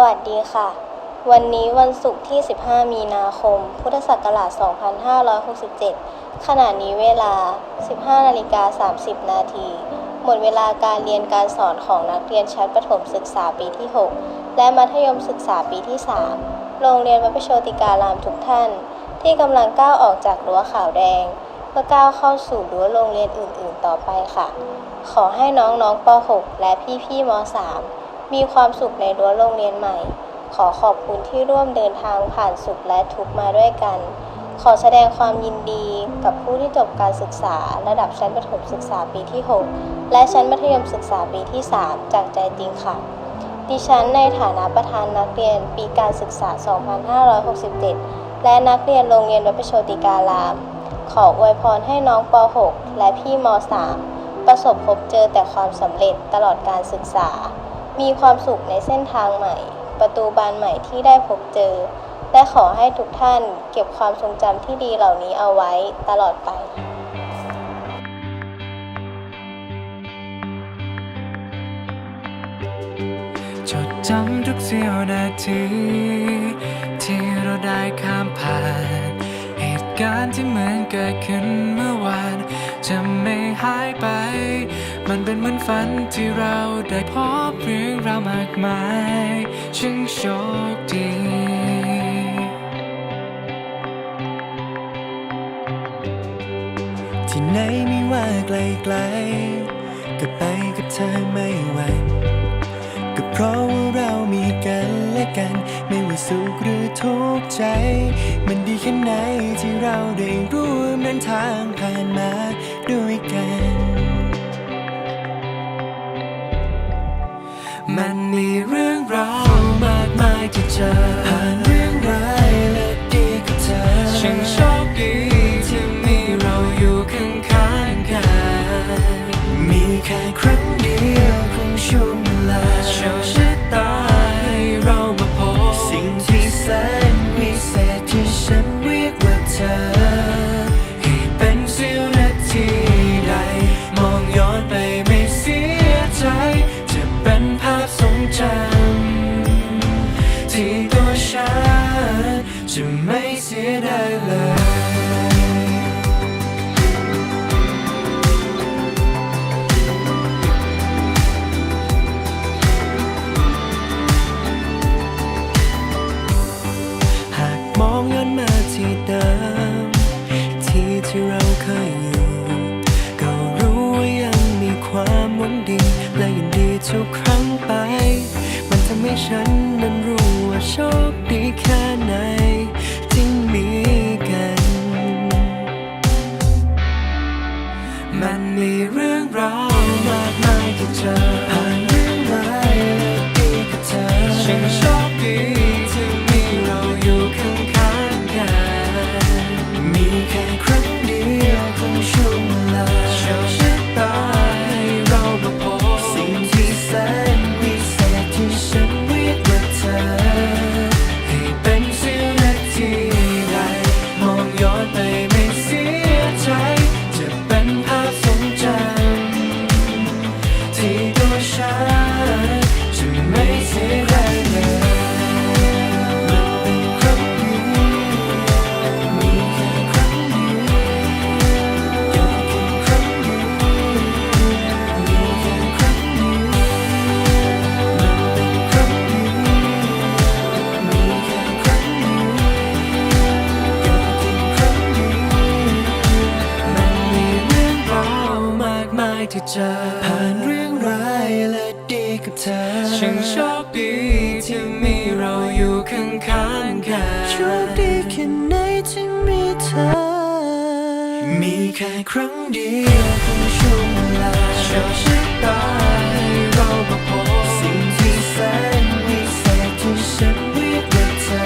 วัสดีค่ะ วันนี้วันศุกร์ที่ 15 มีนาคม พุทธศักราช 2567 ขณะนี้เวลา 15นาฬิกา30 นาที หมดเวลาการเรียนการสอนของนักเรียนชั้นประถมศึกษาปีที่ 6 และมัธยมศึกษาปีที่ 3 โรงเรียนวัดประโชติการามทุกท่าน ที่กำลังก้าวออกจากรั้วขาวแดง เพื่อก้าวเข้าสู่รั้วโรงเรียนอื่น ๆ ต่อไปค่ะ ขอให้น้องๆป .6 และพี่ๆม .3 มีความสุขในรั้วโรงเรียนใหม่ ขอขอบคุณที่ร่วมเดินทางผ่านสุขและทุกข์มาด้วยกัน ขอแสดงความยินดีกับผู้ที่จบการศึกษา ระดับชั้นประถมศึกษาปีที่ 6 และชั้นมัธยมศึกษาปีที่ 3 จากใจจริงค่ะ ดิฉันในฐานะประธานนักเรียนปีการศึกษา 2567 และนักเรียนโรงเรียนวัดประโชติการาม ขออวยพรให้น้องป .6 และพี่ม .3 ประสบพบเจอแต่ความสำเร็จตลอดการศึกษา มีความสุขในเส้นทางใหม่ ประตูบานใหม่ที่ได้พบเจอ และขอให้ทุกท่านเก็บความทรงจำที่ดีเหล่านี้เอาไว้ตลอดไปจดจำทุกเสี้ยวนาที ที่เราได้ข้ามผ่าน เหตุการณ์ที่เหมือนเกิดขึ้นเมื่อวาน จะไม่หายไป มันเป็นเหมือนฝันที่เราได้พบเรื่องราวมากมายช่างโชคดีที่ไหนไม่ว่าไกลๆก็ไปกับเธอไม่หวั่นก็เพราะว่าเรามีกันและกัน ไม่ว่าสุขหรือทุกข์ใจ มันดีแค่ไหนที่เราได้ร่วมเดินทางผ่านมาด้วยกันา กับเธอช่างโชคดีที่มีเราอยู่ข้างๆกันโชคดีแค่ไหนที่มีเธอ มีแค่ครั้งเดียวของช่วงเวลาโชคชะตาให้เรามาพบสิ่งที่แสนวิเศษที่ฉันเรียกว่าเธอ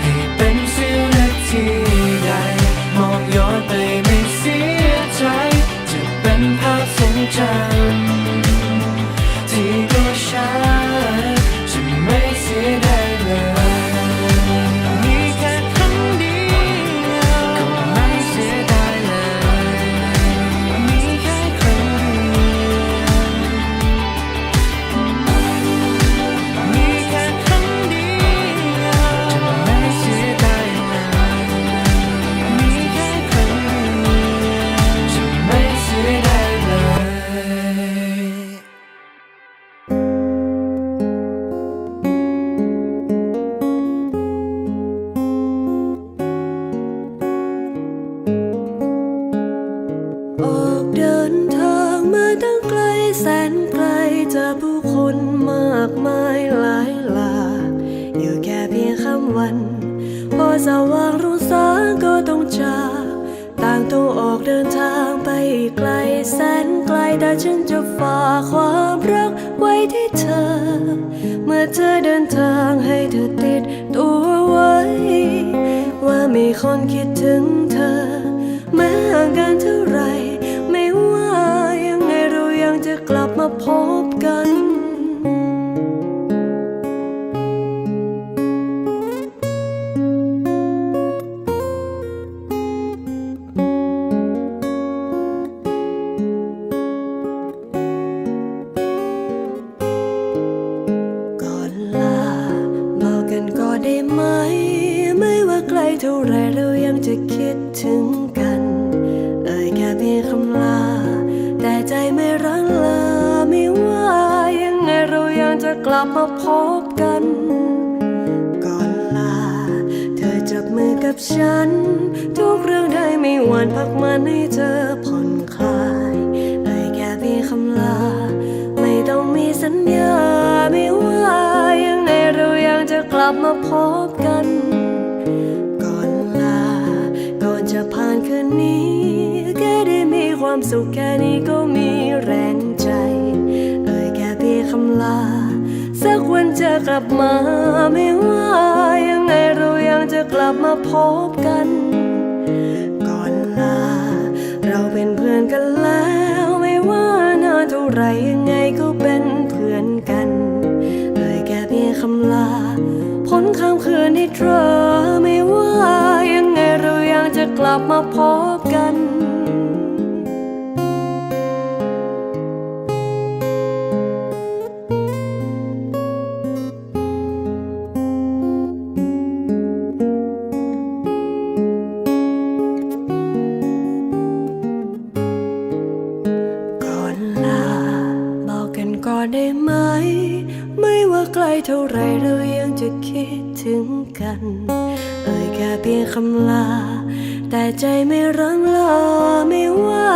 ให้เป็นเสี้ยวนาทีใดมองย้อนไปไม่เสียใจ จะเป็นภาพทรงจำ สว่างรุ่งสางก็ต้องจากต่างต้องออกเดินทางไปไกลแสนไกลแต่ฉันจะฝากความรักไว้ที่เธอ เมื่อเธอเดินทางให้เธอติดตัวไว้ ว่ามีคนคิดถึงเธอแม้ห่างกันเท่าไหรไม่ว่ายังไงเรายังจะกลับมาพบ เท่าไรเรายังจะคิดถึงกัน เอ่ยแค่เพียงคำลา แต่ใจไม่รังลาไม่ว่ายังไงเรายังจะกลับมาพบกัน ก่อนลา เธอจับมือกับฉัน ทุกเรื่องได้ไม่หวันพักมันให้เธอผ่อนคลายเอ่ยแค่เพียงคำลา ไม่ต้องมีสัญญาไม่ว่ายังไงเรายังจะกลับมาพบ นี้แค่ได้มีความสุขแค่นี้ก็มีแรงใจ เอ่ยแค่เพียงคำลา สักวันจะกลับมาไม่ว่า ยังไงเรายังจะกลับมาพบกัน ก่อนลา เราเป็นเพื่อนกันแล้ว ไม่ว่านานเท่าไรยังไงก็เป็นเพื่อนกัน เอ่ยแค่เพียงคำลาพ้นคำคืนที่เธอ ลับมาพบกัน ก่อนลาบอกกันก่อนได้ไหม ไม่ว่าไกลเท่าไรเรายังจะคิดถึงกัน เอ่ยแค่เพียงคำลา แต่ใจไม่รังลาไม่ว่า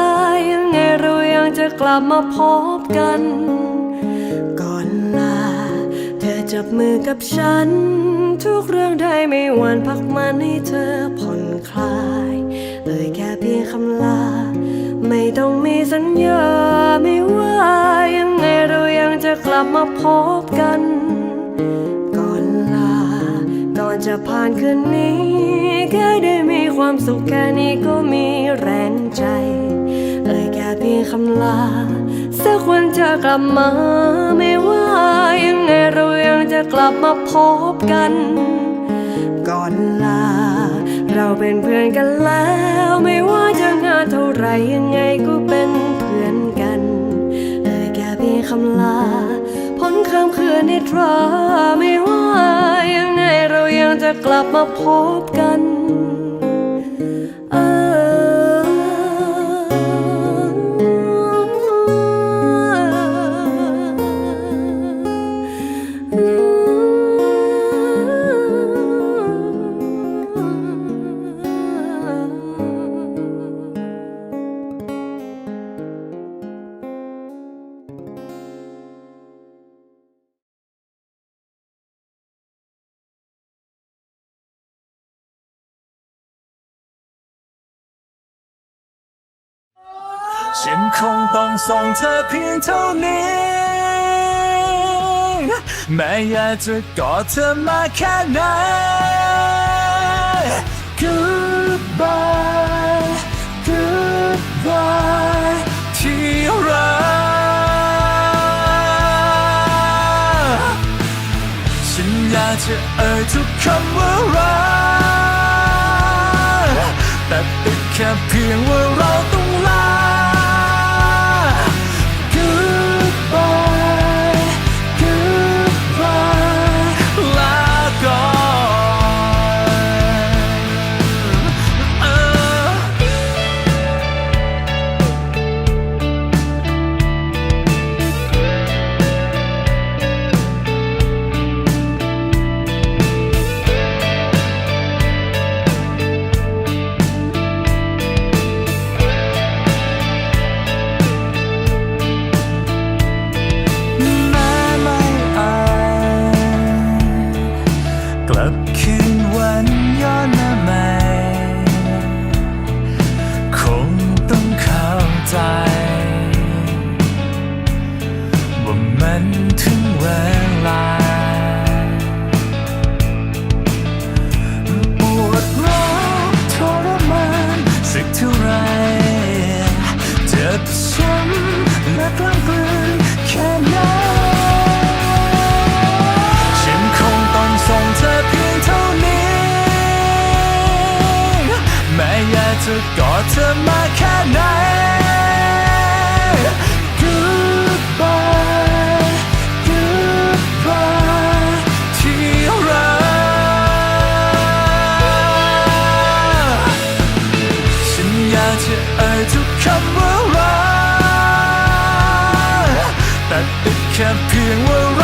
ยังไงเรายังจะกลับมาพบกัน ก่อนลา เธอจับมือกับฉัน ทุกเรื่องได้ไม่หวันพักมันให้เธอผ่อนคลายเอ่ยแค่เพียงคำลา ไม่ต้องมีสัญญาไม่ว่ายังไงเรายังจะกลับมาพบกัน จะผ่านคืนนี้ แค่ได้มีความสุขแค่นี้ก็มีแรงใจ เอ่ยแค่เพียงคำลา สักวันจะกลับมา ไม่ว่ายังไงเรายังจะกลับมาพบกัน ก่อนลา เราเป็นเพื่อนกันแล้ว ไม่ว่าจะนานเท่าไรยังไงก็เป็นเพื่อนกัน เอ่ยแค่เพียงคำลาพ้นคำคืนนิทราไม่ว่ายัง เรายังจะกลับมาพบกัน ฉันคงต้องส่งเธอเพียงเท่านี้ แม้อยากจะกอดเธอมาแค่ไหน Goodbye Goodbye ที่รักฉันอยากจะเอ่ยทุกคำว่ารักแต่ติดแค่เพียงว่าเรา อยากจะเอ่ยทุกคำว่ารักแต่ติดแค่เพียงว่า